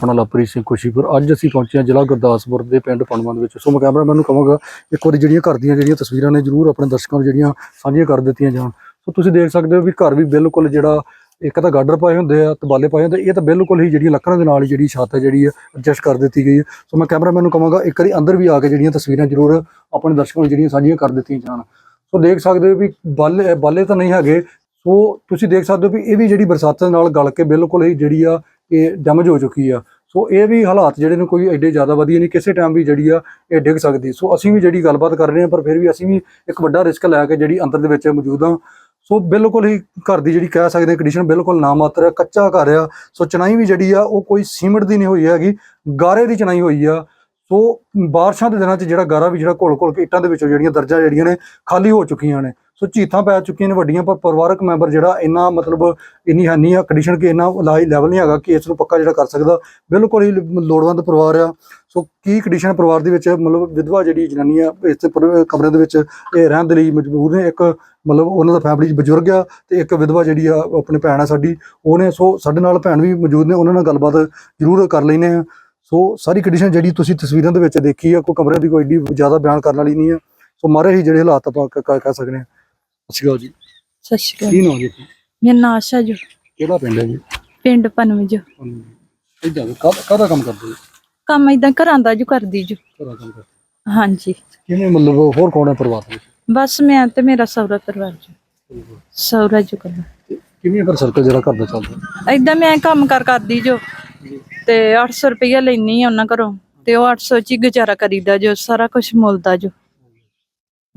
ਆਪਣਾ ਲਵਪ੍ਰੀਤ ਸਿੰਘ ਖੁਸ਼ੀਪੁਰ। ਅੱਜ ਅਸੀਂ ਪਹੁੰਚੇ ਹਾਂ ਜ਼ਿਲ੍ਹਾ ਗੁਰਦਾਸਪੁਰ ਦੇ ਪਿੰਡ ਪਣਵਾਂ ਦੇ ਵਿੱਚ। ਸੋ ਮੈਂ ਕੈਮਰਾਮੈਨ ਨੂੰ ਕਹਾਂਗਾ, ਇੱਕ ਵਾਰੀ ਜਿਹੜੀਆਂ ਘਰ ਦੀਆਂ ਜਿਹੜੀਆਂ ਤਸਵੀਰਾਂ ਨੇ ਜਰੂਰ ਆਪਣੇ ਦਰਸ਼ਕਾਂ ਨੂੰ ਜਿਹੜੀਆਂ ਸਾਂਝੀਆਂ ਕਰ ਦਿੱਤੀਆਂ ਜਾਣ। ਸੋ ਤੁਸੀਂ ਦੇਖ ਸਕਦੇ ਹੋ ਵੀ ਘਰ ਵੀ ਬਿਲਕੁਲ ਜਿਹੜਾ ਇੱਕ ਤਾਂ ਗਾਡਰ ਪਾਏ ਹੁੰਦੇ ਆ, ਤਬਾਲੇ ਪਾਏ ਹੁੰਦੇ ਇਹ ਤਾਂ ਬਿਲਕੁਲ ਹੀ ਜਿਹੜੀਆਂ ਲੱਕੜਾਂ ਦੇ ਨਾਲ ਹੀ ਜਿਹੜੀ ਛੱਤ ਹੈ ਜਿਹੜੀ ਐਡਜਸਟ ਕਰ ਦਿੱਤੀ ਗਈ ਹੈ। ਸੋ ਮੈਂ ਕੈਮਰਾਮੈਨ ਨੂੰ ਕਹਾਂਗਾ, ਇੱਕ ਵਾਰੀ ਅੰਦਰ ਵੀ ਆ ਕੇ ਜਿਹੜੀਆਂ ਤਸਵੀਰਾਂ ਜਰੂਰ ਆਪਣੇ ਦਰਸ਼ਕਾਂ ਨੂੰ ਜਿਹੜੀਆਂ ਸਾਂਝੀਆਂ ਕਰ ਦਿੱਤੀਆਂ ਜਾਣ। ਸੋ ਦੇਖ ਸਕਦੇ ਹੋ ਵੀ ਬਾਲੇ ਬਾਲੇ ਤਾਂ ਨਹੀਂ ਹੈਗੇ। ਸੋ ਤੁਸੀਂ ਦੇਖ ਸਕਦੇ ਹੋ ਵੀ ਇਹ ਵੀ ਜਿਹੜੀ ਬਰਸਾਤਾਂ ਨਾਲ ਗਲ ਕੇ ਬਿਲਕੁਲ ਹੀ ਜਿਹੜੀ ਆ, ਇਹ ਡੈਮੇਜ ਹੋ ਚੁੱਕੀ ਆ। ਸੋ ਇਹ ਵੀ ਹਾਲਾਤ ਜਿਹੜੇ ਨੇ ਕੋਈ ਐਡੇ ਜ਼ਿਆਦਾ ਵਧੀਆ ਨਹੀਂ, ਕਿਸੇ ਟਾਈਮ ਵੀ ਜਿਹੜੀ ਆ ਇਹ ਡਿੱਗ ਸਕਦੀ। ਸੋ ਅਸੀਂ ਵੀ ਜਿਹੜੀ ਗੱਲਬਾਤ ਕਰ ਰਹੇ ਹਾਂ, ਪਰ ਫਿਰ ਵੀ ਅਸੀਂ ਵੀ ਇੱਕ ਵੱਡਾ ਰਿਸਕ ਲੈ ਕੇ ਜਿਹੜੀ ਅੰਦਰ ਦੇ ਵਿੱਚ ਮੌਜੂਦ ਹਾਂ। ਸੋ ਬਿਲਕੁਲ ਹੀ ਘਰ ਦੀ ਜਿਹੜੀ ਕਹਿ ਸਕਦੇ ਕੰਡੀਸ਼ਨ ਬਿਲਕੁਲ ਨਾ ਮਾਤਰ ਹੈ, ਕੱਚਾ ਘਰ ਆ। ਸੋ ਚਣਾਈ ਵੀ ਜਿਹੜੀ ਆ, ਉਹ ਕੋਈ ਸੀਮਿੰਟ ਦੀ ਨਹੀਂ ਹੋਈ ਹੈਗੀ, ਗਾਰੇ ਦੀ ਚਣਾਈ ਹੋਈ ਆ। ਸੋ ਬਾਰਿਸ਼ਾਂ ਦੇ ਦਿਨਾਂ 'ਚ ਜਿਹੜਾ ਗਾਰਾ ਵੀ ਜਿਹੜਾ ਘੋਲ ਘੋਲ ਕੇ ਇੱਟਾਂ ਦੇ ਵਿੱਚੋਂ ਜਿਹੜੀਆਂ ਦਰਜਾਂ ਜਿਹੜੀਆਂ ਨੇ, ਖਾਲੀ ਹੋ ਚੁੱਕੀਆਂ ਨੇ। ਸੋ ਝੀਥਾਂ ਪੈ ਚੁੱਕੀਆਂ ਨੇ ਵੱਡੀਆਂ, ਪਰ ਪਰਿਵਾਰਕ ਮੈਂਬਰ ਜਿਹੜਾ ਇੰਨਾ ਮਤਲਬ ਇੰਨੀ ਹੈ ਆ ਕੰਡੀਸ਼ਨ ਕਿ ਇੰਨਾ ਇਲਾਜ ਲੈਵਲ ਨਹੀਂ ਹੈਗਾ ਕਿ ਇਸ ਨੂੰ ਪੱਕਾ ਜਿਹੜਾ ਕਰ ਸਕਦਾ। ਬਿਲਕੁਲ ਹੀ ਲੋੜਵੰਦ ਪਰਿਵਾਰ ਆ। ਸੋ ਕੀ ਕੰਡੀਸ਼ਨ ਪਰਿਵਾਰ ਦੇ ਵਿੱਚ ਮਤਲਬ ਵਿਧਵਾ ਜਿਹੜੀ ਜਨਾਨੀ ਆ, ਇਸ ਕਮਰੇ ਦੇ ਵਿੱਚ ਇਹ ਰਹਿਣ ਦੇ ਲਈ ਮਜਬੂਰ ਨੇ। ਇੱਕ ਮਤਲਬ ਉਹਨਾਂ ਦਾ ਫੈਮਿਲੀ ਬਜ਼ੁਰਗ ਆ ਤੇ ਇੱਕ ਵਿਧਵਾ ਜਿਹੜੀ ਆ, ਉਹ ਆਪਣੀ ਭੈਣ ਆ ਸਾਡੀ। ਉਹਨੇ ਸੋ ਸਾਡੇ ਨਾਲ ਭੈਣ ਵੀ ਮੌਜੂਦ ਨੇ, ਉਹਨਾਂ ਨਾਲ ਗੱਲਬਾਤ ਜ਼ਰੂਰ ਕਰ ਲੈਨੇ ਆ। ਸੋ ਸਾਰੀ ਕੰਡੀਸ਼ਨ ਜਿਹੜੀ ਤੁਸੀਂ ਤਸਵੀਰਾਂ ਦੇ ਵਿੱਚ ਦੇਖੀ ਆ, ਕੋਈ ਕਮਰੇ ਦੀ ਕੋਈ ਏਡੀ ਜ਼ਿਆਦਾ ਬਿਆਨ ਕਰਨ ਵਾਲੀ ਨਹੀਂ ਆ। ਸੋ ਮਾਰੇ ਹੀ ਜਿਹੜੇ ਹਾਲਾਤ ਆਪਾਂ ਕ- ਕਹਿ ਸਕਦੇ ਆ। ਸਤਿ ਸ਼੍ਰੀ ਅਕਾਲ ਜੀ। ਸਤਿ ਸ਼੍ਰੀ ਅਕਾਲ। ਕੀ ਨਾਮ ਜੀ? ਮੇਰਾ ਨਾਂ ਆਸ਼ਾ ਜੋ। ਕਿਹੜਾ ਪਿੰਡ ਹੈ ਜੀ? ਪਿੰਡ ਪਨਵਜ ਇਦਾਂ ਕਾਹਦਾ ਕੰਮ ਕਰਦੇ ਜੀ ਕੰਮ ਇਦਾਂ ਘਰਾਂ ਦਾ ਜੋ ਕਰਦੀ ਜੋ। ਘਰਾਂ ਕੰਮ ਕਰਦੇ ਹਾਂਜੀ। ਕਿਵੇਂ ਮਤਲਬ ਹੋਰ ਕੌਣ ਹੈ ਪਰਿਵਾਰ ਦੇ ਵਿੱਚ? ਬਸ ਮੈਂ ਤੇ ਮੇਰਾ ਸਹੁਰਾ ਪਰਿਵਾਰ ਜੋ ਸਹੁਰਾ ਜੋ ਕਰਦਾ ਤੇ ਕਿਵੇਂ ਫਿਰ ਸਰਕਲ ਜਿਹੜਾ ਘਰ ਦਾ ਚੱਲਦਾ? ਇਦਾਂ ਮੈਂ ਕੰਮ ਕਰ ਕਰਦੀ ਜੋ। ਤੇ 800 ਰੁਪਇਆ ਲੈਣੀ ਆ ਉਹਨਾਂ ਘਰੋਂ। ਤੇ ਉਹ 800 ਚ ਹੀ ਗੁਜ਼ਾਰਾ ਕਰੀਦਾ ਜੋ ਸਾਰਾ ਕੁਝ ਮੁੱਲਦਾ ਜੋ।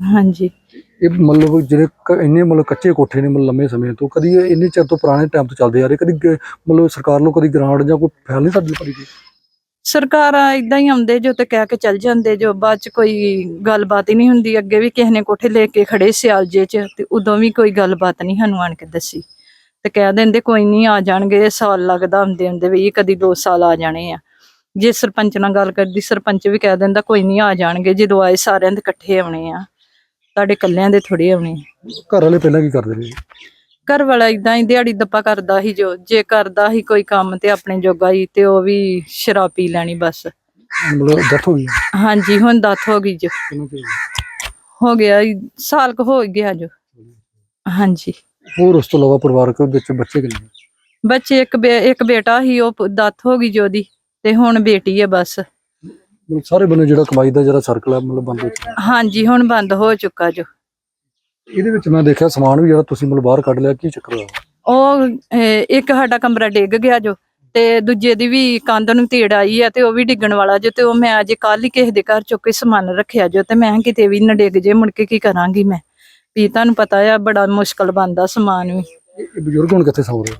ਹਾਂਜੀ। ਇਹ ਮਤਲਬ ਜਿਹੜੇ ਕ- ਇੰਨੇ ਮਤਲਬ ਕੱਚੇ ਕੋਠੇ ਨੇ ਮਤਲਬ ਲੰਮੇ ਸਮੇਂ ਤੋਂ, ਕਦੀ ਇਹ ਇੰਨੇ ਚਿਰ ਤੋਂ ਪੁਰਾਣੇ ਟਾਈਮ ਤੋਂ ਚੱਲਦੇ ਆ ਰਹੇ, ਕਦੀ ਗ- ਮਤਲਬ ਸਰਕਾਰ ਨੂੰ ਕਦੀ ਗ੍ਰਾਂਟ ਜਾਂ ਕੋਈ ਫੈਲ ਨਹੀਂ ਤੁਹਾਡੇ ਭਰੀ ਗਈ ਸਰਕਾਰਾਂ ਇਦਾਂ ਹੀ ਆਉਂਦੇ ਜੋ ਤੇ ਕਹਿ ਕੇ ਚੱਲ ਜਾਂਦੇ, ਜੋ ਬਾਅਦ ਚ ਕੋਈ ਗੱਲਬਾਤ ਹੀ ਨਹੀਂ ਹੁੰਦੀ, ਅੱਗੇ ਵੀ ਕਿਸੇ ਨੇ ਕੋਠੇ ਲੈ ਕੇ ਖੜੇ ਸਿਆਲ ਚ, ਤੇ ਉਦੋਂ ਵੀ ਕੋਈ ਗੱਲਬਾਤ ਨਹੀਂ ਸਾਨੂੰ ਆਣ ਕੇ ਦੱਸੀ। ਤੇ ਕਹਿ ਦਿੰਦੇ ਕੋਈ ਨਹੀਂ ਆ ਜਾਣਗੇ ਸਾਲ ਲੱਗਦਾ ਹੁੰਦੇ ਹੁੰਦੇ ਵੀ ਇਹ ਕਦੀ 2 ਸਾਲ ਆ ਜਾਣੇ ਆ। ਜੇ ਸਰਪੰਚ ਨਾਲ ਗੱਲ ਕਰਦੀ, ਸਰਪੰਚ ਵੀ ਕਹਿ ਦਿੰਦਾ ਕੋਈ ਨਹੀਂ ਆ ਜਾਣਗੇ, ਜਦੋਂ ਆਏ ਸਾਰਿਆਂ ਦੇ ਇਕੱਠੇ ਆਉਣੇ ਆ। ਤੁਹਾਡੇ ਕੱਲਿਆਂ ਦੇ ਥੋੜੇ ਆਉਣੇ। ਘਰ ਵਾਲੇ ਪਹਿਲਾਂ ਕੀ ਕਰਦੇ ਨੇ ਘਰ ਵਾਲਾ ਇਦਾਂ ਹੀ ਦਿਹਾੜੀ ਦੱਪਾ ਕਰਦਾ ਸੀ ਜੋ ਜੇ ਕਰਦਾ ਸੀ ਕੋਈ ਕੰਮ ਤੇ ਆਪਣੇ ਜੋਗਾ ਹੀ ਤੇ ਉਹ ਵੀ ਸ਼ਰਾਬ ਪੀ ਲੈਣੀ ਬਸ। ਮਤਲਬ ਡੈਥ ਹੋ ਗਈ। ਹਾਂਜੀ ਹੁਣ ਦੱਤ ਹੋ ਗਈ ਜੋ। ਕਿੰਨਾ ਚਿਰ ਹੋ ਗਿਆ? ਹੋ ਗਿਆ ਈ, ਸਾਲ ਕੁ ਹੋ ਗਿਆ ਜੋ। ਹਾਂਜੀ। ਹੋਰ ਉਸ ਤੋਂ ਇਲਾਵਾ ਪਰਿਵਾਰਕ ਵਿੱਚ ਬੱਚੇ ਕਿੰਨੇ ਬੱਚੇ ਇੱਕ ਬੇ- ਇੱਕ ਬੇਟਾ ਸੀ ਉਹ ਦੱਤ ਹੋ ਗਈ ਜੋ ਉਹਦੀ ਤੇ ਹੁਣ ਬੇਟੀ ਹੈ ਬਸ। ਮਤਲਬ ਸਾਰੇ ਬੰਨੇ ਜਿਹੜਾ ਕਮਾਈ ਦਾ ਜਿਹੜਾ ਸਰਕਲ ਹੈ ਮਤਲਬ ਬੰਦ ਹੋ ਚੁੱਕਾ। ਹਾਂਜੀ ਹੁਣ ਬੰਦ ਹੋ ਚੁੱਕਾ ਜੋ। ਇਹਦੇ ਵਿੱਚ ਮੈਂ ਦੇਖਿਆ ਸਮਾਨ ਵੀ ਜਿਹੜਾ ਤੁਸੀਂ ਮਤਲਬ ਬਾਹਰ ਕੱਢ ਲਿਆ ਕੀ ਚੱਕਰ ਹੋਇਆ? ਉਹ ਅਹ, ਇੱਕ ਸਾਡਾ ਕਮਰਾ ਡਿੱਗ ਗਿਆ ਜੋ ਤੇ ਦੂਜੇ ਦੀ ਵੀ ਕੰਧ ਨੂੰ ਤੀੜ ਆਈ ਆ ਤੇ ਉਹ ਵੀ ਡਿੱਗਣ ਵਾਲਾ ਜੋ ਤੇ ਉਹ ਮੈਂ ਅਜੇ ਕੱਲ ਹੀ ਕਿਸੇ ਦੇ ਘਰ ਚੁੱਕ ਕੇ ਸਮਾਨ ਰੱਖਿਆ ਜੋ ਤੇ ਮੈਂ ਕਿਹਾ ਕਿਤੇ ਵੀ ਨਾ ਡਿੱਗ ਜੇ ਮੁੜ ਕੇ ਕੀ ਕਰਾਂਗੀ ਮੈਂ। ਵੀ ਤੁਹਾਨੂੰ ਪਤਾ ਆ ਬੜਾ ਮੁਸ਼ਕਲ ਬਣਦਾ ਸਮਾਨ ਵੀ। ਇਹ ਇਹ ਬਜ਼ੁਰਗ ਹੁਣ ਕਿੱਥੇ ਸੌ ਰਹੇ?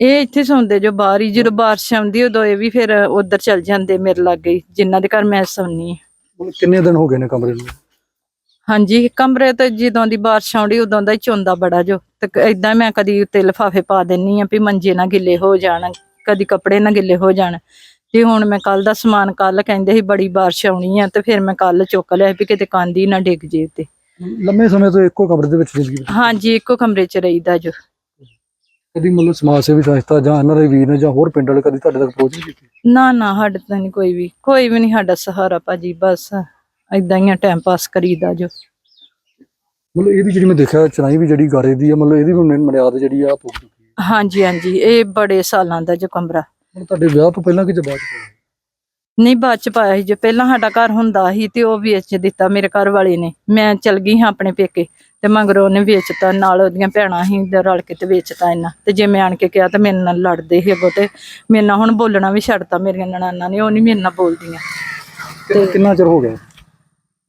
ਇਹ ਇੱਥੇ ਸੌਂਦੇ ਜੋ ਬਾਹਰ ਹੀ ਜਦੋਂ ਬਾਰਿਸ਼ ਆਉਂਦੀ ਉਦੋਂ ਇਹ ਵੀ ਫਿਰ ਉਧਰ ਚਲ ਜਾਂਦੇ ਮੇਰੇ ਲਾਗੇ ਜਿਨ੍ਹਾਂ ਦੇ ਘਰ ਮੈਂ ਹਾਂ। ਮਤਲਬ ਕਿੰਨੇ ਦਿਨ ਹੋ ਗਏ ਨੇ ਕਮਰੇ ਨੂੰ? ਹਾਂਜੀ ਕਮਰੇ ਤੇ ਜਦੋਂ ਦੀ ਬਾਰਿਸ਼ ਆਉਂਦੀ ਉਦੋਂ ਦਾ ਹੀ ਚੋਂਦਾ ਬੜਾ ਜੋ ਤੇ ਇਦਾਂ ਮੈਂ ਕਦੀ ਉੱਤੇ ਲਿਫਾਫੇ ਪਾ ਦਿੰਨੀ ਆ ਵੀ ਮੰਜੇ ਨਾ ਗਿੱਲੇ ਹੋ ਜਾਣ ਕਦੀ ਕੱਪੜੇ ਨਾ ਗਿੱਲੇ ਹੋ ਜਾਣ। ਤੇ ਹੁਣ ਮੈਂ ਕੱਲ ਦਾ ਸਮਾਨ ਕੱਲ ਕਹਿੰਦੇ ਸੀ ਬੜੀ ਬਾਰਿਸ਼ ਆਉਣੀ ਆ ਤੇ ਫਿਰ ਮੈਂ ਕੱਲ ਚੁੱਕ ਲਿਆ ਵੀ ਕਿਤੇ ਕਾਂਦੀ ਨਾ ਡਿੱਗ ਜੇ ਤੇ ਲੰਮੇ ਸਮੇਂ ਤੋਂ ਇੱਕੋ ਕਮਰੇ ਦੇ ਵਿੱਚ ਜ਼ਿੰਦਗੀ ਹਾਂਜੀ ਇੱਕੋ ਕਮਰੇ 'ਚ ਰਹੀਦਾ ਜੋ। ਕਦੀ ਮਤਲਬ ਸਮਾਜ ਸੇਵੀ ਸੰਸਥਾ ਜਾਂ ਐਨਆਰਆਈ ਵੀਰ ਨੇ ਜਾਂ ਹੋਰ ਪਿੰਡ ਵਾਲੇ ਕਦੀ ਤੁਹਾਡੇ ਤੱਕ ਪਹੁੰਚ ਨਹੀਂ ਕੀਤੀ? ਨਾ ਨਾ ਸਾਡੇ ਤਾਂ ਨਹੀਂ ਕੋਈ ਵੀ। ਕੋਈ ਵੀ ਨਹੀਂ ਸਾਡਾ ਸਹਾਰਾ ਭਾਜੀ ਬਸ ਇਦਾਂ ਹੀ ਟਾਈਮ ਪਾਸ ਕਰੀਦਾ ਜੋ। ਮਤਲਬ ਇਹਦੀ ਜਿਹੜੀ ਮੈਂ ਦੇਖਿਆ ਚਣਾਈ ਵੀ ਜਿਹੜੀ ਗਾਰੇ ਦੀ ਆ ਮਤਲਬ ਇਹਦੀ ਵੀ ਮਨਿਆਦ ਜਿਹੜੀ ਆ ਪੁੱਗ ਚੁੱਕੀ ਹੈ ਹਾਂਜੀ ਹਾਂਜੀ ਇਹ ਬੜੇ ਸਾਲਾਂ ਦਾ ਜੋ ਕਮਰਾ। ਤੁਹਾਡੇ ਵਿਆਹ ਤੋਂ ਪਹਿਲਾਂ ਕਿ ਜਾਂ ਬਾਅਦ ਚ ਹੋਇਆ? ਨਹੀਂ ਬਾਅਦ ਚ ਪਾਇਆ ਸੀ ਜੋ ਪਹਿਲਾਂ ਸਾਡਾ ਘਰ ਹੁੰਦਾ ਸੀ ਤੇ ਉਹ ਵੇਚ ਦਿੱਤਾ ਮੇਰੇ ਘਰ ਵਾਲੇ ਨੇ। ਮੈਂ ਚਲ ਗਈ ਹਾਂ ਆਪਣੇ ਪੇਕੇ ਤੇ ਮਗਰੋਂ ਉਹਨੇ ਵੇਚਤਾ ਨਾਲ ਉਹਦੀਆਂ ਭੈਣਾਂ ਸੀ ਤੇ ਰਲ ਕੇ ਤੇ ਵੇਚਤਾ ਇਹਨਾਂ। ਤੇ ਜੇ ਮੈਂ ਆਣ ਕੇ ਕਿਹਾ ਤਾਂ ਮੇਰੇ ਨਾਲ ਲੜਦੇ ਸੀ ਅੱਗੋਂ ਤੇ ਮੇਰੇ ਨਾਲ ਹੁਣ ਬੋਲਣਾ ਵੀ ਛੱਡਤਾ ਮੇਰੀਆਂ ਨਨਾਣਾਂ ਨੇ ਉਹ ਨਹੀਂ ਮੇਰੇ ਨਾਲ ਬੋਲਦੀਆਂ। ਕਿ- ਕਿੰਨਾ ਚਿਰ ਹੋ ਗਿਆ?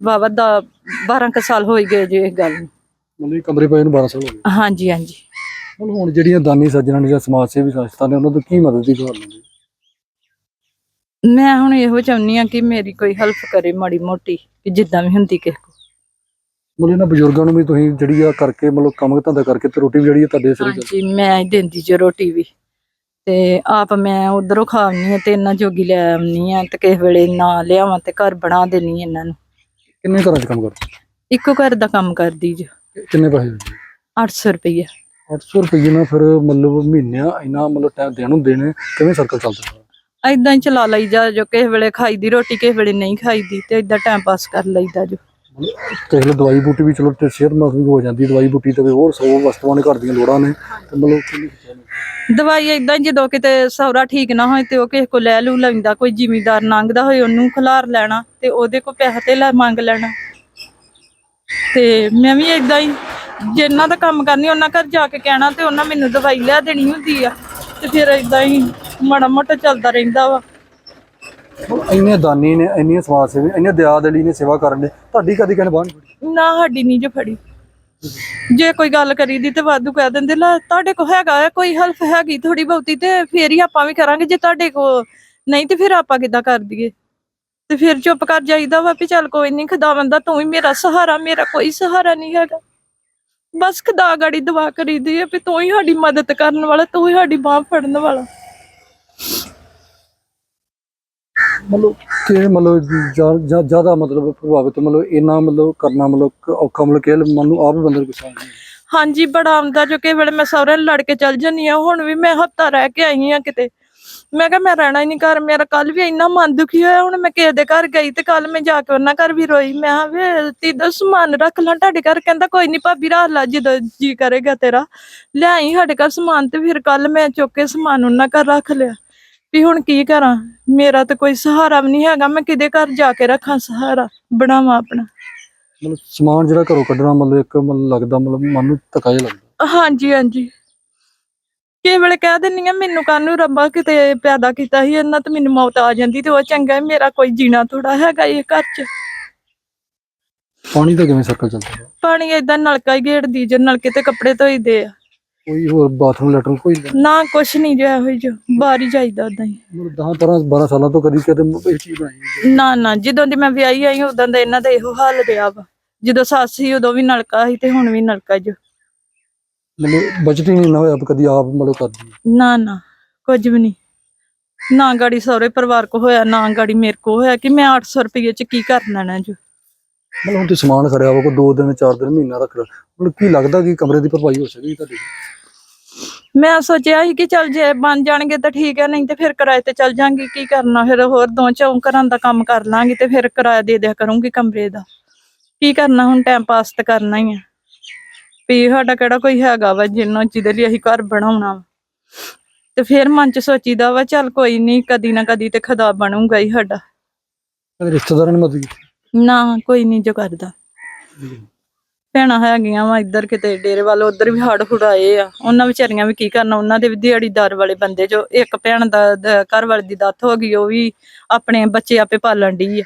ਵਾਵਾ ਦਾ 12 ਕੁ ਸਾਲ ਹੋਈ ਗਏ ਜੇ ਇਹ ਗੱਲ ਨੂੰ। ਮਤਲਬ ਕਮਰੇ ਪਏ ਨੂੰ 12 ਸਾਲ ਹੋ ਗਏ। ਹਾਂਜੀ ਹਾਂਜੀ। ਹੁਣ ਜਿਹੜੀਆਂ ਦਾਨੀ ਸੱਜਣਾ ਨੇ ਜਾਂ ਸਮਾਜ ਸੇਵੀ ਸੰਸਥਾ ਨੇ ਉਹਨਾਂ ਤੋਂ ਕੀ ਮਦਦ ਦੀ ਗੁਹਾਰ ਲੈਂਦੇ ਮੈਂ ਹੁਣ ਇਹੋ ਚਾਹੁੰਦੀ ਆ ਕਿ ਮੇਰੀ ਕੋਈ ਹੈਲਪ ਕਰੇ ਮਾੜੀ ਮੋਟੀ ਕਿ ਜਿੱਦਾਂ ਵੀ ਹੁੰਦੀ ਕਿਸੇ ਕੋ ਮਤਲਬ ਇਹਨਾਂ ਬਜ਼ੁਰਗਾਂ ਨੂੰ ਵੀ ਤੁਸੀਂ ਜਿਹੜੀ ਆ ਕਰਕੇ ਮਤਲਬ ਕੰਮ ਧੰਦਾ ਕਰਕੇ ਤੇ ਰੋਟੀ ਵੀ ਜਿਹੜੀ ਆ ਤੁਹਾਡੇ ਸਿਰ ਤੇ ਹਾਂਜੀ ਮੈਂ ਹੀ ਦਿੰਦੀ ਜੋ ਰੋਟੀ ਵੀ। ਤੇ ਆਪ ਮੈਂ ਉਧਰੋਂ ਆ ਤੇ ਇਹਨਾਂ ਜੋਗੀ ਲੈ ਆਉਣੀ ਆ ਤੇ ਕਿਸੇ ਵੇਲੇ ਨਾ ਲਿਆਵਾਂ ਤੇ ਘਰ ਬਣਾ ਦੇਣੀ ਇਹਨਾਂ ਨੂੰ। ਕਿੰਨੇ ਘਰਾਂ 'ਚ ਕੰਮ ਕਰਦੇ? ਇੱਕੋ ਘਰ ਦਾ ਕੰਮ ਕਰਦੀ ਜੋ। ਕਿੰਨੇ ਪੈਸੇ ਦਿੰਦੇ? 800 ਰੁਪਈਆ। 800 ਰੁਪਏ ਨਾਲ ਫਿਰ ਮਤਲਬ ਮਹੀਨਿਆਂ ਇੰਨਾ ਮਤਲਬ ਟਾਈਮ ਦੇਣ ਨੇ ਕਿਵੇਂ ਸਰਕਲ ਚੱਲਦਾ? ਹੈ ਐਦਾਂ ਹੀ ਚਲਾ ਲਈਦਾ ਜੋ ਕਿਸੇ ਵੇਲੇ ਖਾਈਦੀ ਰੋਟੀ ਕਿਸੇ ਵੇਲੇ ਨਹੀਂ ਖਾਈਦੀ ਤੇ ਐਦਾਂ ਟਾਈਮ ਪਾਸ ਕਰ ਲਈਦਾ ਜੋ। ਕਿਸੇ ਵੇਲੇ ਦਵਾਈ ਬੂਟੀ ਵੀ ਚਲੋ ਤੇ ਸਿਹਤ ਮਸਲੀ ਹੋ ਜਾਂਦੀ ਦਵਾਈ ਬੂਟੀ ਤੇ ਹੋਰ ਸੌ ਵਸਤੂਆਂ ਨੇ ਘਰ ਦੀਆਂ ਲੋੜਾਂ ਨੇ ਤੇ ਮਤਲਬ ਕੁ? ਦਵਾਈ ਹੀ ਜਦੋਂ ਕਿਤੇ ਸੌਰਾ ਠੀਕ ਨਾ ਹੋਏ ਤੇ ਉਹ ਕਿਸੇ ਕੋ ਲੈ ਲੂ ਲੈਂਦਾ ਕੋਈ ਜ਼ਿਮੀਦਾਰ ਲੰਘਦਾ ਹੋਏ ਉਹਨੂੰ ਖਿਲਾਰ ਲੈਣਾ ਤੇ ਉਹਦੇ ਕੋ ਪੈਸੇ ਤੇ ਲੈ ਮੰਗ ਲੈਣਾ। ਤੇ ਮੈਂ ਵੀ ਏਦਾਂ ਹੀ ਜਿੰਨਾ ਦਾ ਕੰਮ ਕਰਨੀ ਉਹਨਾਂ ਘਰ ਜਾ ਕੇ ਕਹਿਣਾ ਤੇ ਉਹਨਾਂ ਮੈਨੂੰ ਦਵਾਈ ਲਿਆ ਦੇਣੀ ਹੁੰਦੀ ਆ। ਤੇ ਫਿਰ ਏਦਾਂ ਹੀ ਮਾੜਾ ਮੋਟਾ ਚੱਲਦਾ ਰਹਿੰਦਾ ਵਾ। ਹੁਣ ਇੰਨੇ ਦਾਨੀ ਨੇ ਇੰਨੀਆਂ ਸਮਾਜ ਸੇਵੀ ਇੰਨੇ ਦਿਆ ਦਲੀ ਨੇ ਸੇਵਾ ਕਰਨ ਦੇ ਤੁਹਾਡੀ ਕਦੀ ਕਹਿੰਦੇ ਬਾਹਰ ਨਹੀਂ ਨਾ ਸਾਡੀ ਨਹੀਂ ਜੋ ਫੜੀ। ਜੇ ਕੋਈ ਗੱਲ ਕਰੀਦੀ ਤੇ ਵਾਧੂ ਕਹਿ ਦਿੰਦੇ ਲੈ ਤੁਹਾਡੇ ਕੋ ਹੈਗਾ ਹੈ, ਕੋਈ ਹੈਲਪ ਹੈਗੀ ਥੋੜੀ ਬਹੁਤੀ ਤੇ ਫੇਰ ਹੀ ਆਪਾਂ ਵੀ ਕਰਾਂਗੇ ਜੇ ਤੁਹਾਡੇ ਕੋ ਨਹੀਂ ਤੇ ਫਿਰ ਆਪਾਂ ਕਿੱਦਾਂ ਕਰ ਦਈਏ। ਤੇ ਫਿਰ ਚੁੱਪ ਕਰ ਜਾਈਦਾ ਵਾ ਵੀ ਚੱਲ ਕੋਈ ਨਹੀਂ ਖੁਦਾਵੰਦ ਤੂੰ ਹੀ ਮੇਰਾ ਸਹਾਰਾ ਮੇਰਾ ਕੋਈ ਸਹਾਰਾ ਨਹੀਂ ਹੈਗਾ। ਬਸ ਖੁਦਾ ਗਾੜੀ ਦੁਆ ਕਰੀਦੀ ਹੈ ਵੀ ਤੂੰ ਹੀ ਸਾਡੀ ਮਦਦ ਕਰਨ ਵਾਲਾ ਤੂੰ ਹੀ ਸਾਡੀ ਬਾਹ ਫੜਨ ਵਾਲਾ। ਮਤਲਬ ਕਿ ਮਤਲਬ ਜ਼ਿਆਦਾ ਮਤਲਬ ਪ੍ਰਭਾਵਿਤ ਮਤਲਬ ਇੰਨਾ ਮਤਲਬ ਕਰਨਾ ਮਤਲਬ ਔਖਾ ਮਤਲਬ ਕਿ ਮਨ ਨੂੰ ਆਪ ਹੀ ਗੁੱਸਾ ਆਉਂਦਾ ਹਾਂਜੀ, ਬੜਾ ਆਉਂਦਾ ਜੋ ਕਿ ਵੇਲੇ ਮੈਂ ਸਹੁਰੇ ਲੜ ਕੇ ਚੱਲ ਜੰਨੀ ਆ ਹੁਣ ਵੀ ਮੈਂ ਹਫਤਾ ਰਹਿ ਕੇ ਆਈ ਆ ਕਿਤੇ। ਮੈਂ ਕਿਹਾ ਮੈਂ ਰਹਿਣਾ ਹੀ ਨਹੀਂ ਘਰ, ਮੇਰਾ ਕੱਲ ਵੀ ਇੰਨਾ ਮਨ ਦੁਖੀ ਹੋਇਆ, ਹੁਣ ਮੈਂ ਕਿਸੇ ਦੇ ਘਰ ਗਈ ਤੇ ਕੱਲ ਮੈਂ ਜਾ ਕੇ ਉਹਨਾਂ ਘਰ ਵੀ ਰੋਈ। ਮੈਂ ਕਿਹਾ, ਵੇ ਤੀਦਾ ਸਮਾਨ ਰੱਖ ਲਾਂ ਤੁਹਾਡੇ ਘਰ, ਕਹਿੰਦਾ ਕੋਈ ਨਹੀਂ ਭਾਬੀ ਰਾਹ ਲਾ, ਜਦੋਂ ਜੀ ਕਰੇਗਾ ਤੇਰਾ। ਲਿਆਈ ਸਾਡੇ ਘਰ ਸਮਾਨ ਤੇ ਫਿਰ ਕੱਲ ਮੈਂ ਚੁੱਕ ਕੇ ਸਮਾਨ ਉਹਨਾਂ ਘਰ ਰੱਖ ਲਿਆ। ਵੀ ਹੁਣ ਕੀ ਕਰਾਂ? ਮੇਰਾ ਤਾਂ ਕੋਈ ਸਹਾਰਾ ਵੀ ਨਹੀਂ ਹੈਗਾ। ਮੈਂ ਕਿਹਦੇ ਘਰ ਜਾ ਕੇ ਰੱਖਾਂ ਸਹਾਰਾ? ਬਣਾਵਾਂ ਆਪਣਾ। ਮਤਲਬ ਸਮਾਨ ਜਿਹੜਾ ਘਰੋਂ ਕੱਢਣਾ ਮਤਲਬ ਇੱਕ ਮਤਲਬ ਲੱਗਦਾ ਮਤਲਬ ਮਨ ਨੂੰ ਧੱਕਾ ਜਿਹਾ ਲੱਗਦਾ। ਹਾਂਜੀ ਹਾਂਜੀ। ਕਿਸੇ ਵੇਲੇ ਕਹਿ ਦਿੰਨੀ ਆ ਮੈਨੂੰ ਕਾਹਨੂੰ ਰੱਬਾ ਕਿਤੇ ਪੈਦਾ ਕੀਤਾ ਸੀ ਇਹਨਾਂ ਤੇ ਮੈਨੂੰ ਮੌਤ ਆ ਜਾਂਦੀ ਤੇ ਉਹ ਚੰਗਾ ਹੈ, ਮੇਰਾ ਕੋਈ ਜੀਣਾ ਥੋੜਾ ਹੈਗਾ ਇਹ ਘਰ 'ਚ। ਪਾਣੀ ਦਾ ਕਿਵੇਂ ਸਰਕਲ ਚੱਲਦਾ? ਪਾਣੀ ਏਦਾਂ ਨਲਕਾ ਹੀ ਗੇੜਦੀ ਜੇ ਨਲਕੇ ਤੇ ਕੱਪੜੇ ਧੋਈਦੇ ਆ। ਕੋਈ ਹੋਰ ਬਾਥਰੂਮ ਲੈਟਰ ਕੋਈ ਨਹੀਂ ਨਾ ਕੁਛ ਨਹੀਂ ਜੋ ਇਹੋ ਜੋ ਬਾਹਰ ਹੀ ਜਾਈਦਾ ਉਦਾਂ ਹੀ। ਮਤਲਬ 10 12 12 ਸਾਲਾਂ ਤੋਂ ਕਦੀ ਕਿਤੇ ਇਹ ਚੀਜ਼ ਬਣਾਈ ਨਹੀਂ। ਨਾ ਨਾ ਜਦੋਂ ਦੀ ਮੈਂ ਵਿਆਹੀ ਆਈ ਉਦੋਂ ਦਾ ਇਹਨਾਂ ਦਾ ਇਹੋ ਹਾਲ ਰਿਹਾ ਵਾ। ਜਦੋਂ ਸੱਸ ਸੀ ਉਦੋਂ ਵੀ ਨਲਕਾ ਸੀ ਤੇ ਹੁਣ ਵੀ ਨਲਕਾ ਜੋ। ਮਤਲਬ ਬਜਟ ਹੀ ਨਹੀਂ ਨਾ ਹੋਇਆ ਵੀ ਕਦੀ ਆਪ ਮਤਲਬ ਕਰਦੀ। ਨਾ ਨਾ ਕੁਝ ਵੀ ਨਹੀਂ ਨਾ ਗਾੜੀ ਸਹੁਰੇ ਪਰਿਵਾਰ ਕੋ ਹੋਇਆ ਨਾ ਗਾੜੀ ਮੇਰੇ ਕੋ ਹੋਇਆ ਕਿ ਮੈਂ 800 ਰੁਪਏ ਚ ਕੀ ਕਰਨਾ ਨਾ ਜੋ। ਮਤਲਬ ਹੁਣ ਤੇ ਸਮਾਨ ਖੜਿਆ ਵਾ ਕੋ 2 ਦਿਨ 4 ਦਿਨ ਮਹੀਨਾ ਰੱਖ ਲਿਆ। ਮਤਲਬ ਕੀ ਲੱਗਦਾ ਕਿ ਕਮਰੇ ਦੀ ਭਰਪਾਈ ਹੋ ਸਕਦੀ ਤੁਹਾਡੀ? ਮੈਂ ਸੋਚਿਆ ਸੀ ਕਿ ਚੱਲ ਜੇ ਬਣ ਜਾਣਗੇ ਤਾਂ ਠੀਕ ਹੈ ਨਹੀਂ ਤੇ ਫਿਰ ਕਿਰਾਏ ਤੇ ਚੱਲ ਜਾਾਂਗੀ ਕੀ ਕਰਨਾ? ਫਿਰ ਹੋਰ ਦੋ ਚੌਂ ਘਰਾਂ ਦਾ ਕੰਮ ਕਰ ਲਾਂਗੀ ਤੇ ਫਿਰ ਕਿਰਾਇਆ ਦੇ ਦਿਆ ਕਰੂੰਗੀ ਕਮਰੇ ਦਾ। ਕੀ ਕਰਨਾ? ਹੁਣ ਟਾਈਮ ਪਾਸ ਤਾਂ ਕਰਨਾ ਹੀ ਆ। ਵੀ ਸਾਡਾ ਕਿਹੜਾ ਕੋਈ ਹੈਗਾ ਵਾ ਜਿੰਨਾ ਜਿਹਦੇ ਲਈ ਅਸੀਂ ਘਰ ਬਣਾਉਣਾ ਵਾ। ਤੇ ਫਿਰ ਮਨ ਚ ਸੋਚੀਦਾ ਵਾ ਚੱਲ ਕੋਈ ਨਹੀਂ ਕਦੀ ਨਾ ਕਦੀ ਤੇ ਖੁਦਾ ਬਣੂਗਾ ਹੀ ਸਾਡਾ। ਰਿਸ਼ਤੇਦਾਰਾਂ ਨੇ ਮਦਦ ਕੀਤੀ? ਨਾ ਕੋਈ ਨਹੀਂ ਜੋ ਕਰਦਾ। ਭੈਣਾਂ ਹੈਗੀਆਂ ਵਾ ਇੱਧਰ ਕਿਤੇ ਡੇਰੇ ਵੱਲ ਉਧਰ ਵੀ ਹੜ ਹੁੜਾਏ ਆ। ਉਹਨਾਂ ਵਿਚਾਰੀਆਂ ਵੀ ਕੀ ਕਰਨਾ ਉਹਨਾਂ ਦੇ ਵੀ ਦਿਹਾੜੀਦਾਰ ਵਾਲੇ ਬੰਦੇ ਜੋ ਇੱਕ ਭੈਣ ਦਾ ਦ- ਘਰ ਵਾਲੇ ਦੀ ਦੱਤ ਹੋ ਗਈ ਉਹ ਵੀ ਆਪਣੇ ਬੱਚੇ ਆਪੇ ਪਾਲਣ ਦੀ ਆ।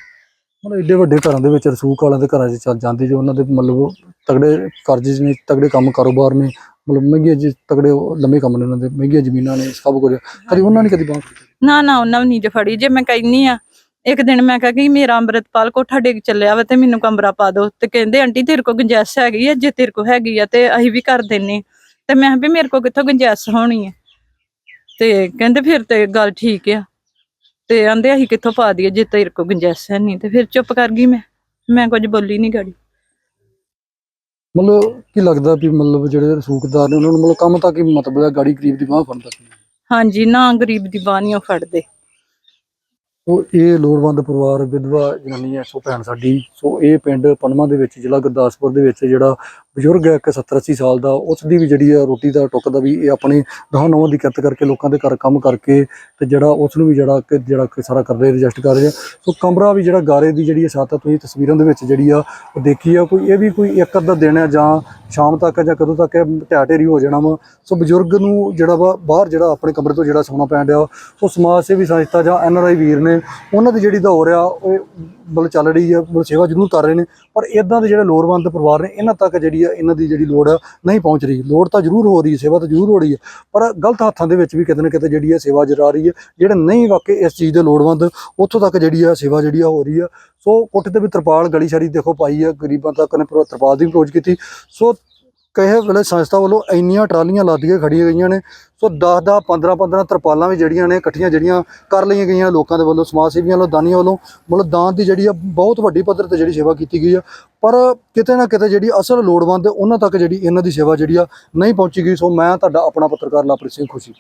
ਮਤਲਬ ਏਡੇ ਵੱਡੇ ਘਰਾਂ ਦੇ ਵਿੱਚ ਰਸੂਖ ਵਾਲਿਆਂ ਦੇ ਘਰਾਂ 'ਚ ਚੱਲ ਜਾਂਦੇ ਜੋ ਉਹਨਾਂ ਦੇ ਮਤਲਬ ਤਗੜੇ ਕਰਜ਼ੇ ਨੇ ਤਗੜੇ ਕੰਮ ਕਾਰੋਬਾਰ ਨੇ ਮਤਲਬ ਮਹਿੰਗੇ ਜਿਹੇ ਤਗੜੇ ਉਹ ਲੰਮੇ ਕੰਮ ਨੇ ਉਹਨਾਂ ਦੇ ਮਹਿੰਗੀਆਂ ਜ਼ਮੀਨਾਂ ਨੇ ਸਭ ਕੁਝ ਕਦੀ ਉਹਨਾਂ ਨੇ ਕਦੀ ਬਾਂਹ? ਨਾ ਨਾ ਉਹਨਾਂ ਵੀ ਨਹੀਂ ਜੋ ਫੜੀ। ਜੇ ਮੈਂ ਕਹਿੰਨੀ ਆ ਇੱਕ ਦਿਨ ਮੈਂ ਕਿਹਾ ਕਿ ਮੇਰਾ ਅੰਮ੍ਰਿਤਪਾਲ ਕੋਠਾ ਡਿੱਗ ਚੱਲਿਆ ਵਾ ਤੇ ਮੈਨੂੰ ਕਮਰਾ ਪਾ ਦਿਓ। ਤੇ ਕਹਿੰਦੇ ਆਂਟੀ ਤੇਰੇ ਕੋ ਗੁੰਜਾਇਸ਼ ਹੈਗੀ ਆ ਜੇ ਤੇਰੇ ਕੋ ਹੈਗੀ ਆ ਤੇ ਅਸੀਂ ਵੀ ਕਰ ਦਿੰਨੇ ਤੇ ਮੈਂ ਵੀ ਮੇਰੇ ਕੋ ਕਿੱਥੋਂ ਗੁੰਜਾਇਸ਼ ਹੋਣੀ ਹੈ ਤੇ ਕਹਿੰਦੇ ਫਿਰ ਤੇ ਗੱਲ ਠੀਕ ਆ। ਤੇ ਆਂਦੇ ਅਸੀਂ ਕਿੱਥੋਂ ਪਾ ਦਈਏ ਜੇ ਤੇਰੇ ਕੋ ਗੁੰਜਾਇਸ਼ ਹੈ ਨਹੀਂ? ਤੇ ਫਿਰ ਚੁੱਪ ਕਰ ਗਈ ਮੈਂ। ਮੈਂ ਕੁਝ ਬੋਲੀ ਨਹੀਂ ਗਾੜੀ। ਮਤਲਬ ਕੀ ਲੱਗਦਾ ਵੀ ਮਤਲਬ ਜਿਹੜੇ ਰਸੂਖਦਾਰ ਨੇ ਉਹਨਾਂ ਨੂੰ ਮਤਲਬ ਕੰਮ ਤਾਂ ਕੀ ਮਤਲਬ ਹੈ ਗਾੜੀ ਗਰੀਬ ਦੀ ਬਾਂਹ ਫੜਨ ਤੱਕ? ਹਾਂਜੀ ਨਾ ਗਰੀਬ ਦੀ ਬਾਹ ਨੀ ਉਹ ਫੜਦੇ। ਸੋ ਇਹ ਲੋੜਵੰਦ ਪਰਿਵਾਰ ਵਿਧਵਾ ਜਨਾਨੀ ਹੈ ਸੋ ਭੈਣ ਸਾਡੀ, ਸੋ ਇਹ ਪਿੰਡ ਪਨਮਾ ਦੇ ਵਿੱਚ, ਜ਼ਿਲ੍ਹਾ ਗੁਰਦਾਸਪੁਰ ਦੇ ਵਿੱਚ ਜਿਹੜਾ ਬਜ਼ੁਰਗ ਹੈ, ਇੱਕ 70 80 ਸਾਲ ਦਾ, ਉਸ ਦੀ ਵੀ ਜਿਹੜੀ ਆ ਰੋਟੀ ਦਾ ਟੁੱਕ ਦਾ ਵੀ ਇਹ ਆਪਣੇ ਦਹਾਂ ਨੌਂ ਦੀ ਕਿਰਤ ਕਰਕੇ ਲੋਕਾਂ ਦੇ ਘਰ ਕੰਮ ਕਰਕੇ ਤੇ ਜਿਹੜਾ ਉਸ ਨੂੰ ਵੀ ਜਿਹੜਾ ਕਿ ਜਿਹੜਾ ਕਿ ਸਾਰਾ ਕਰ ਰਹੇ ਰਜਿਸਟ ਕਰ ਰਹੇ ਸੋ ਕਮਰਾ ਵੀ ਜਿਹੜਾ ਗਾਰੇ ਦੀ ਜਿਹੜੀ ਛੱਤ ਆ, ਤੁਸੀਂ ਤਸਵੀਰਾਂ ਦੇ ਵਿੱਚ ਜਿਹੜੀ ਆ ਉਹ ਦੇਖੀ ਆ, ਕੋਈ ਇਹ ਵੀ ਕੋਈ ਇੱਕ ਅੱਧਾ ਦਿਨ ਆ ਜਾਂ ਸ਼ਾਮ ਤੱਕ ਜਾਂ ਕਦੋਂ ਤੱਕ ਢਹਿ ਢੇਰੀ ਹੋ ਜਾਣਾ ਵਾ। ਸੋ ਬਜ਼ੁਰਗ ਨੂੰ ਜਿਹੜਾ ਵਾ ਬਾਹਰ ਜਿਹੜਾ ਆਪਣੇ ਕਮਰੇ ਤੋਂ ਜਿਹੜਾ ਸੌਣਾ ਪੈਣ ਡਿਆ ਉਹ ਸਮਾਜ ਸੇਵੀ ਸੰਸਥਾ ਜਾਂ ਐਨ ਆਰ ਆਈ ਵੀਰ ਨੇ ਉਹਨਾਂ ਦੀ ਜਿਹੜੀ ਦੌਰ ਆ ਉਹ ਮਤਲਬ ਚੱਲ ਰਹੀ ਆ, ਮਤਲਬ ਸੇਵਾ ਜ਼ਰੂਰ ਕਰ ਰਹੇ ਨੇ। ਪਰ ਇਦਾਂ ਦੇ ਜਿਹੜੇ ਲੋੜਵੰਦ ਪਰਿਵਾਰ ਨੇ, ਇਹਨਾਂ ਤੱਕ ਜਿਹੜੀ ਆ, ਇਹਨਾਂ ਦੀ ਜਿਹੜੀ ਲੋੜ ਆ, ਨਹੀਂ ਪਹੁੰਚ ਰਹੀ। ਲੋੜ ਤਾਂ ਜ਼ਰੂਰ ਹੋ ਰਹੀ ਹੈ, ਸੇਵਾ ਤਾਂ ਜ਼ਰੂਰ ਹੋ ਰਹੀ ਹੈ, ਪਰ ਗਲਤ ਹੱਥਾਂ ਦੇ ਵਿੱਚ ਵੀ ਕਿਤੇ ਨਾ ਕਿਤੇ ਜਿਹੜੀ ਹੈ ਸੇਵਾ ਜਰਾ ਰਹੀ ਹੈ, ਜਿਹੜੇ ਨਹੀਂ ਵਾਕਈ ਇਸ ਚੀਜ਼ ਦੇ ਲੋੜਵੰਦ, ਉੱਥੋਂ ਤੱਕ ਜਿਹੜੀ ਆ ਸੇਵਾ ਜਿਹੜੀ ਆ ਹੋ ਰਹੀ ਆ। ਸੋ ਕੋਠੇ ਤੇ ਵੀ ਤਰਪਾਲ ਗਲੀ ਸ਼ਾਰੀ ਦੇਖੋ ਪਾਈ ਆ, ਗਰੀਬਾਂ ਤੱਕ ਨੇ ਤਰਪਾਲ ਦੀ ਅਪਰੋਚ ਕੀਤੀ। ਸੋ ਕਹੇ ਵੇਲੇ ਸੰਸਥਾ ਵੱਲੋਂ ਇੰਨੀਆਂ ਟਰਾਲੀਆਂ ਲੱਦ ਕੇ ਖੜੀਆਂ ਗਈਆਂ ਨੇ। ਸੋ 10 10 15 15 ਤਰਪਾਲਾਂ ਵੀ ਜਿਹੜੀਆਂ ਨੇ, ਇਕੱਠੀਆਂ ਜਿਹੜੀਆਂ ਕਰ ਲਈਆਂ ਗਈਆਂ ਲੋਕਾਂ ਦੇ ਵੱਲੋਂ, ਸਮਾਜ ਸੇਵੀਆਂ ਵੱਲੋਂ, ਦਾਨੀਆਂ ਵੱਲੋਂ। ਮਤਲਬ ਦਾਨ ਦੀ ਜਿਹੜੀ ਆ, ਬਹੁਤ ਵੱਡੀ ਪੱਧਰ ਤੇ ਜਿਹੜੀ ਸੇਵਾ ਕੀਤੀ ਗਈ ਆ। ਪਰ ਕਿਤੇ ਨਾ ਕਿਤੇ ਜਿਹੜੀ ਅਸਲ ਲੋੜਵੰਦ, ਉਹਨਾਂ ਤੱਕ ਜਿਹੜੀ ਇਹਨਾਂ ਦੀ ਸੇਵਾ ਜਿਹੜੀ ਆ, ਨਹੀਂ ਪਹੁੰਚੀ ਗਈ। ਸੋ ਮੈਂ ਤੁਹਾਡਾ ਆਪਣਾ ਪੱਤਰਕਾਰ ਲਾਪ੍ਰੀਤ ਸਿੰਘ ਖੁਸ਼ੀ